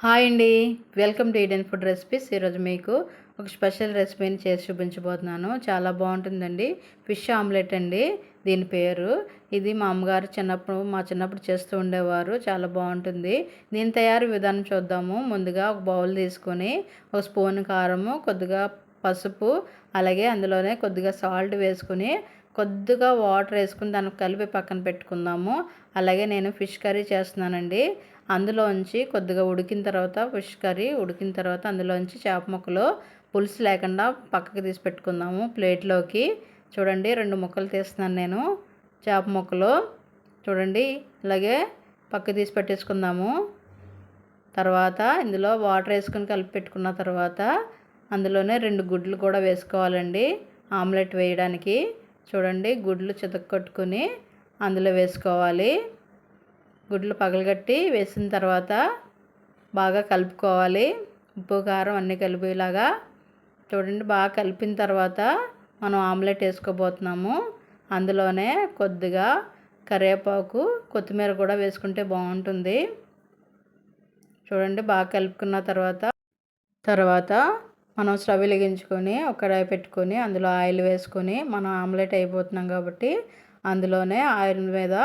Hi అండి. Welcome to Eden food recipes. ఈరోజు మీకు ఒక స్పెషల్ రెసిపీని చేసి చూపించబోతున్నాను. చాలా బాగుంటుందండి. ఫిష్ ఆమ్లెట్ అండి. దీని పేరు ఇది మా అమ్మగారు చిన్నప్పుడు మా చిన్నప్పుడు చేస్తూ ఉండేవారు. చాలా బాగుంటుంది. దీని తయారీ విధానం చూద్దాము. ముందుగా ఒక బౌల్ తీసుకొని ఒక స్పూన్ కారము కొద్దిగా పసుపు అలాగే అందులోనే కొద్దిగా సాల్ట్ వేసుకుని కొద్దిగా వాటర్ వేసుకుని దానికి కలిపి పక్కన పెట్టుకుందాము. అలాగే నేను ఫిష్ కర్రీ చేస్తున్నానండి. అందులోంచి కొద్దిగా ఉడికిన తర్వాత ఫిష్ కర్రీ ఉడికిన తర్వాత అందులోంచి చేప ముక్కలు పులుసు లేకుండా పక్కకి తీసి పెట్టుకుందాము ప్లేట్లోకి. చూడండి రెండు ముక్కలు తీస్తున్నాను నేను చేప ముక్కలు. చూడండి అలాగే పక్క తీసి పెట్టేసుకుందాము. తర్వాత ఇందులో వాటర్ వేసుకొని కలిపి పెట్టుకున్న తర్వాత అందులోనే రెండు గుడ్లు కూడా వేసుకోవాలండి. ఆమ్లెట్ వేయడానికి. చూడండి గుడ్లు చితక్కొట్టుకుని అందులో వేసుకోవాలి. గుడ్లు పగలగట్టి వేసిన తర్వాత బాగా కలుపుకోవాలి. ఉప్పు కారం అన్నీ కలిపేలాగా చూడండి బాగా కలిపిన తర్వాత మనం ఆమ్లెట్ వేసుకోబోతున్నాము. అందులోనే కొద్దిగా కరివేపాకు కొత్తిమీర కూడా వేసుకుంటే బాగుంటుంది. చూడండి బాగా కలుపుకున్న తర్వాత తర్వాత మనం స్టవ్ వెలిగించుకొని ఒక కడాయి పెట్టుకొని అందులో ఆయిల్ వేసుకొని మనం ఆమ్లెట్ అయిపోతున్నాం కాబట్టి అందులోనే ఆయిల్ మీద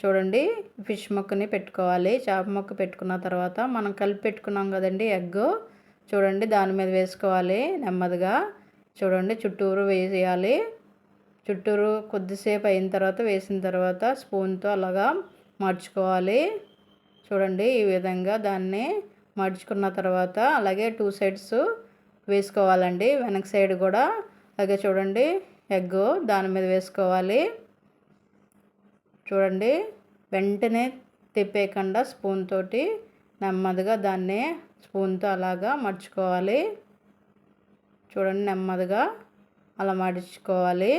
చూడండి ఫిష్ మొక్కని పెట్టుకోవాలి. చేప ముక్క పెట్టుకున్న తర్వాత మనం కలిపి పెట్టుకున్నాం కదండి ఎగ్ చూడండి దాని మీద వేసుకోవాలి నెమ్మదిగా. చూడండి చుట్టూరు వేసేయాలి. చుట్టూరు కొద్దిసేపు అయిన తర్వాత వేసిన తర్వాత స్పూన్తో అలాగా మడుచుకోవాలి. చూడండి ఈ విధంగా దాన్ని మడుచుకున్న తర్వాత అలాగే టూ సైడ్స్ వేసుకోవాలండి. వెనక సైడ్ కూడా అలాగే చూడండి. ఎగ్ దాని మీద వేసుకోవాలి. చూడండి. వెంటనే తిప్పేయకుండా స్పూన్ తోటి నెమ్మదిగా దాన్ని స్పూన్తో అలాగా మడుచుకోవాలి. చూడండి నెమ్మదిగా అలా మడుచుకోవాలి.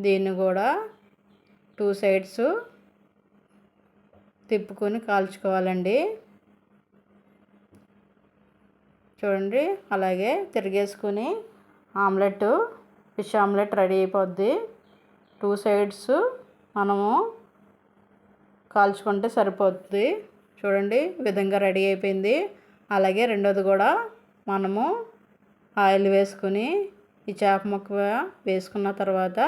దీన్ని కూడా టూ సైడ్స్ తిప్పుకొని కాల్చుకోవాలండి. చూడండి అలాగే తిరిగేసుకుని ఆమ్లెట్ ఫిష్ ఆమ్లెట్ రెడీ అయిపోద్ది. టూ సైడ్స్ మనము కాల్చుకుంటే సరిపోతుంది చూడండి విధంగా రెడీ అయిపోయింది. అలాగే రెండోది కూడా మనము ఆయిల్ వేసుకుని ఈ చేప ముక్క వేసుకున్న తర్వాత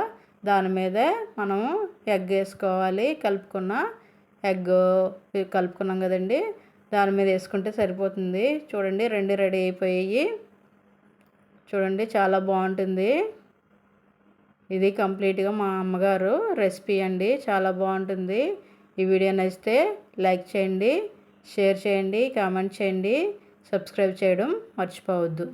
దాని మీదే మనము ఎగ్ వేసుకోవాలి. కలుపుకున్న ఎగ్ కలుపుకున్నాం కదండి. దాని మీద వేసుకుంటే సరిపోతుంది. చూడండి రెండు రెడీ అయిపోయాయి. చూడండి చాలా బాగుంటుంది. ఇది కంప్లీట్గా మా అమ్మగారు రెసిపీ అండి. చాలా బాగుంటుంది. ఈ వీడియో నచ్చితే లైక్ చేయండి షేర్ చేయండి కామెంట్ చేయండి. సబ్స్క్రైబ్ చేయడం మర్చిపోవద్దు.